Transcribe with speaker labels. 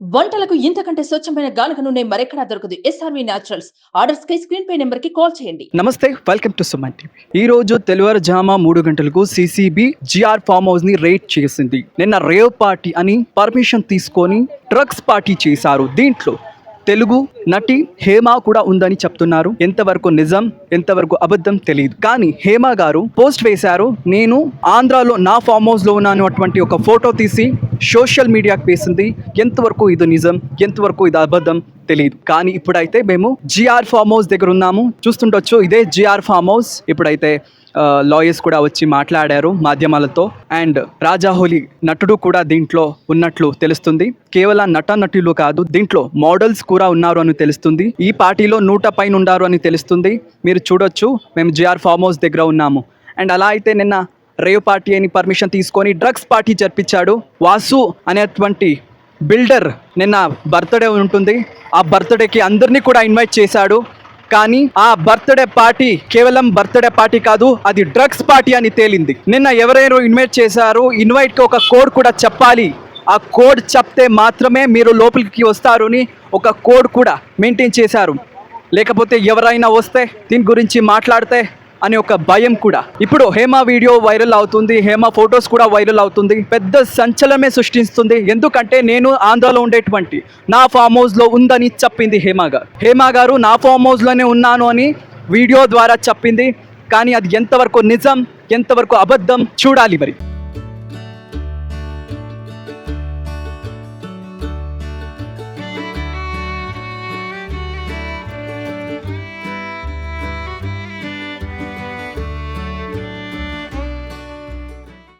Speaker 1: వంటలకు ఇంతకంటే స్వచ్ఛమైన గానుక నూనె మరెక్కడా దొరకదు. ఎస్ఆర్వి న్యాచురల్స్ ఆర్డర్స్ కై స్క్రీన్ పై నెంబర్కి కాల్ చేయండి.
Speaker 2: నమస్తే వెల్కమ్ టు సుమన్ టీవీ. ఈ రోజు తెల్లవారుజామ మూడు గంటలకు సిసిబి జిఆర్ ఫామ్ హౌస్ని రేట్ చేసింది. నిన్న రేవ్ పార్టీ అని పర్మిషన్ తీసుకొని డ్రగ్స్ పార్టీ చేశారు దీంట్లో. తెలుగు నటి హేమ కూడా ఉందని చెప్తున్నారు. ఎంతవరకు నిజం ఎంతవరకు అబద్ధం తెలియదు కానీ హేమ గారు పోస్ట్ వేశారు నేను ఆంధ్రాలో నా ఫామ్ హౌస్లో ఉన్నాను అటువంటి ఒక ఫోటో తీసి సోషల్ మీడియాకి వేసింది. ఎంతవరకు ఇది నిజం ఎంతవరకు ఇది అబద్ధం తెలియదు కానీ ఇప్పుడైతే మేము జిఆర్ ఫామ్ హౌస్ దగ్గర ఉన్నాము. చూస్తుండొచ్చు ఇదే జిఆర్ ఫామ్ హౌస్. ఇప్పుడైతే లాయర్స్ కూడా వచ్చి మాట్లాడారు మాధ్యమాలతో. అండ్ రాజాహోలి నటుడు కూడా దీంట్లో ఉన్నట్లు తెలుస్తుంది. కేవలం నట నటులు కాదు దీంట్లో మోడల్స్ కూడా ఉన్నారు అని తెలుస్తుంది. ఈ పార్టీలో నూట పైన ఉన్నారు అని తెలుస్తుంది. మీరు చూడొచ్చు మేము జిఆర్ ఫామ్ హౌస్ దగ్గర ఉన్నాము. అండ్ అలా అయితే నిన్న రేవ్ పార్టీ అని పర్మిషన్ తీసుకొని డ్రగ్స్ పార్టీ జరిపించాడు. వాసు అనేటువంటి బిల్డర్ నిన్న బర్త్డే ఉంటుంది. ఆ బర్త్డేకి అందరినీ కూడా ఇన్వైట్ చేశాడు. కానీ ఆ బర్త్డే పార్టీ కేవలం బర్త్డే పార్టీ కాదు అది డ్రగ్స్ పార్టీ అని తేలింది. నిన్న ఎవరైనా ఇన్వైట్ చేశారు ఇన్వైట్కి ఒక కోడ్ కూడా చెప్పాలి. ఆ కోడ్ చెప్తే మాత్రమే మీరు లోపలికి వస్తారు అని ఒక కోడ్ కూడా మెయింటైన్ చేశారు. లేకపోతే ఎవరైనా వస్తే దీని గురించి మాట్లాడితే అనే ఒక భయం కూడా. ఇప్పుడు హేమ వీడియో వైరల్ అవుతుంది హేమ ఫొటోస్ కూడా వైరల్ అవుతుంది పెద్ద సంచలనమే సృష్టిస్తుంది. ఎందుకంటే నేను ఆంధ్రాలో ఉండేటువంటి నా ఫామ్ హౌస్లో ఉందని చెప్పింది హేమ గారు. హేమ గారు నా ఫామ్ హౌస్లోనే ఉన్నాను అని వీడియో ద్వారా చెప్పింది. కానీ అది ఎంతవరకు నిజం ఎంతవరకు అబద్ధం చూడాలి మరి.